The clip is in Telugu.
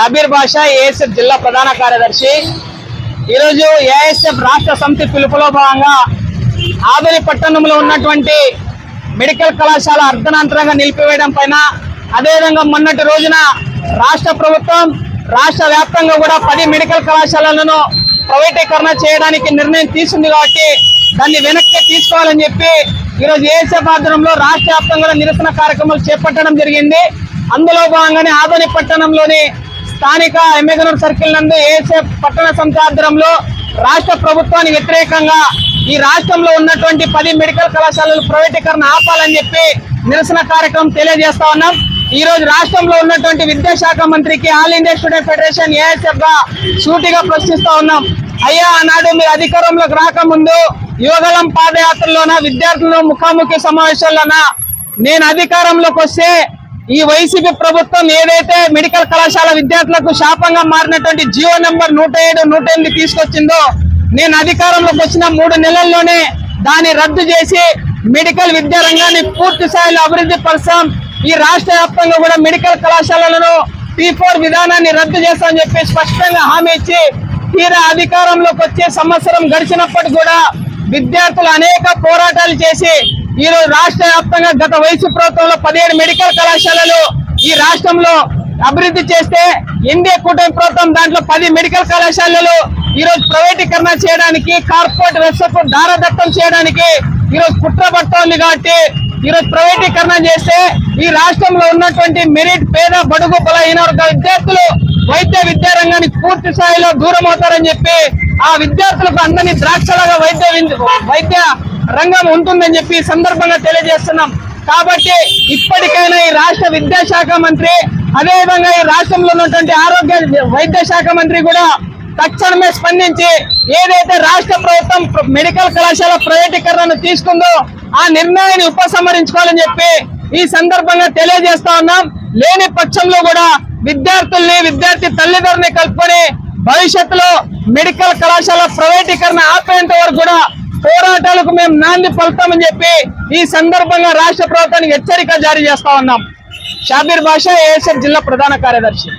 షాబీర్ బాషా ఏఎస్ఎఫ్ జిల్లా ప్రధాన కార్యదర్శి. ఈరోజు ఏఎస్ఎఫ్ రాష్ట్ర సమితి పిలుపులో భాగంగా ఆదరి పట్టణంలో ఉన్నటువంటి మెడికల్ కళాశాల అర్ధనాంతరంగా నిలిపివేయడం పైన అదేవిధంగా మొన్నటి రోజున రాష్ట్ర ప్రభుత్వం రాష్ట్ర వ్యాప్తంగా కూడా పది మెడికల్ కళాశాలలను ప్రైవేటీకరణ చేయడానికి నిర్ణయం తీసుకుంది కాబట్టి దాన్ని వెనక్కి తీసుకోవాలని చెప్పి ఈరోజు ఏఎస్ఎఫ్ ఆధ్వర్యంలో రాష్ట్ర వ్యాప్తంగా నిరసన కార్యక్రమాలు చేపట్టడం జరిగింది. అందులో భాగంగానే ఆదోని పట్టణంలోని స్థానిక ఎమ్మెగనూర్ సర్కిల్ నందు ఏఎస్ఎఫ్ పట్టణ సమితి ఆధ్వర్యంలో రాష్ట్ర ప్రభుత్వానికి వ్యతిరేకంగా ఈ రాష్ట్రంలో ఉన్నటువంటి పది మెడికల్ కళాశాలలు ప్రైవేటీకరణ ఆపాలని చెప్పి నిరసన కార్యక్రమం తెలియజేస్తా ఉన్నాం. ఈ రోజు రాష్ట్రంలో ఉన్నటువంటి విద్యాశాఖ మంత్రికి ఆల్ ఇండియా స్టూడెంట్ ఫెడరేషన్ ఏఎస్ఎఫ్గా సూటిగా ప్రశ్నిస్తా ఉన్నాం. అయ్యా ఆనాడు మీరు అధికారంలోకి రాకముందు యువగలం పాదయాత్రలోన విద్యార్థుల ముఖాముఖి సమావేశాల్లోన? నేను అధికారంలోకి వస్తే ఈ వైసీపీ ప్రభుత్వం ఏదైతే మెడికల్ కళాశాల విద్యార్థులకు శాపంగా మారినటువంటి జియో నెంబర్ నూట ఏడు నూట ఎనిమిది తీసుకొచ్చిందో నేను అధికారంలోకి వచ్చిన మూడు నెలల్లోనే దాన్ని రద్దు చేసి మెడికల్ విద్యా రంగాన్ని పూర్తి స్థాయిలో అభివృద్ధి పరచాం ఈ రాష్ట్ర వ్యాప్తంగా కూడా మెడికల్ కళాశాలలను టీ ఫోర్ విధానాన్ని రద్దు చేస్తామని చెప్పి స్పష్టంగా హామీ ఇచ్చి తీరా అధికారంలోకి వచ్చే సంవత్సరం గడిచినప్పటికీ కూడా విద్యార్థులు అనేక పోరాటాలు చేసి ఈ రోజు రాష్ట్ర వ్యాప్తంగా గత వయసు ప్రభుత్వంలో పదిహేడు మెడికల్ కళాశాలలు ఈ రాష్ట్రంలో అభివృద్ధి చేస్తే ఎన్డీఏ కూటమి ప్రభుత్వం దాంట్లో పది మెడికల్ కళాశాలలు ఈరోజు ప్రైవేటీకరణ చేయడానికి కార్పొరేట్ వ్యవస్థకు దారదత్తం చేయడానికి ఈరోజు కుట్ర పడుతోంది కాబట్టి ఈరోజు ప్రైవేటీకరణ చేస్తే ఈ రాష్ట్రంలో ఉన్నటువంటి మెరిట్ పేద బడుగు బలహీన వర్గ విద్యార్థులు వైద్య విద్యా రంగానికి పూర్తి స్థాయిలో దూరం అవుతారని చెప్పి ఆ విద్యార్థులకు అందరినీ ద్రాక్షలాగా వైద్య వైద్య రంగం ఉంటుందని చెప్పి ఈ సందర్భంగా తెలియజేస్తున్నాం. కాబట్టి ఇప్పటికైనా ఈ రాష్ట్ర విద్యాశాఖ మంత్రి అదేవిధంగా ఈ రాష్ట్రంలో ఉన్నటువంటి ఆరోగ్య వైద్య శాఖ మంత్రి కూడా తక్షణమే స్పందించి ఏదైతే రాష్ట్ర ప్రభుత్వం మెడికల్ కళాశాల ప్రైవేటీకరణను తీసుకుందో ఆ నిర్ణయాన్ని ఉపసంహరించుకోవాలని చెప్పి ఈ సందర్భంగా తెలియజేస్తా ఉన్నాం. లేని పక్షంలో కూడా విద్యార్థుల్ని విద్యార్థి తల్లిదండ్రుల్ని కలుపుకొని భవిష్యత్తులో మెడికల్ కళాశాల ప్రైవేటీకరణ ఆపేంత వరకు కూడా పోరాటాలకు మేము నాంది పలుతామని చెప్పి ఈ సందర్భంగా రాష్ట్ర ప్రభుత్వానికి హెచ్చరిక జారీ చేస్తా ఉన్నాం. షాబీర్ బాషా ఏఎస్ఎఫ్ జిల్లా ప్రధాన కార్యదర్శి.